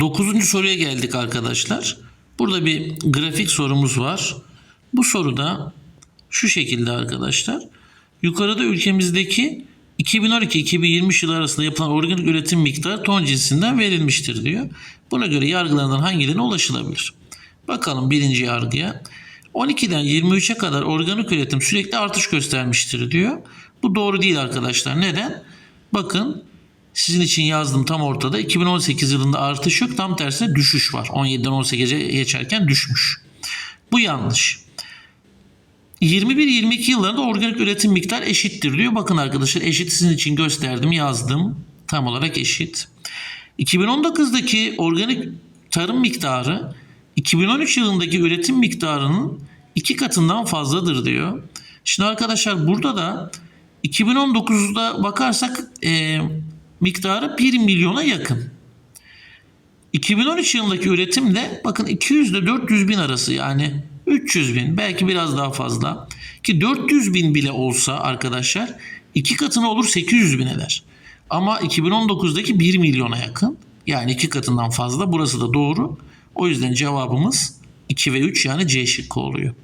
Dokuzuncu soruya geldik arkadaşlar. Burada bir grafik sorumuz var. Bu soruda şu şekilde arkadaşlar. Yukarıda ülkemizdeki 2012-2020 yılı arasında yapılan organik üretim miktarı ton cinsinden verilmiştir diyor. Buna göre yargılarından hangilerine ulaşılabilir? Bakalım birinci yargıya. 12'den 23'e kadar organik üretim sürekli artış göstermiştir diyor. Bu doğru değil arkadaşlar. Neden? Bakın sizin için yazdım tam ortada. 2018 yılında artış yok. Tam tersine düşüş var. 17'den 18'e geçerken düşmüş. Bu yanlış. 21-22 yıllarında organik üretim miktar eşittir diyor. Bakın arkadaşlar eşit sizin için gösterdim yazdım. Tam olarak eşit. 2019'daki organik tarım miktarı 2013 yılındaki üretim miktarının iki katından fazladır diyor. Şimdi arkadaşlar burada da 2019'da bakarsak e, miktarı 1 milyona yakın. 2013 yılındaki üretim de bakın 200 ile 400 bin arası yani 300 bin belki biraz daha fazla. Ki 400 bin bile olsa arkadaşlar iki katına olur 800 bin eder. Ama 2019'daki 1 milyona yakın yani iki katından fazla burası da doğru. O yüzden cevabımız 2 ve 3 yani C şıkkı oluyor.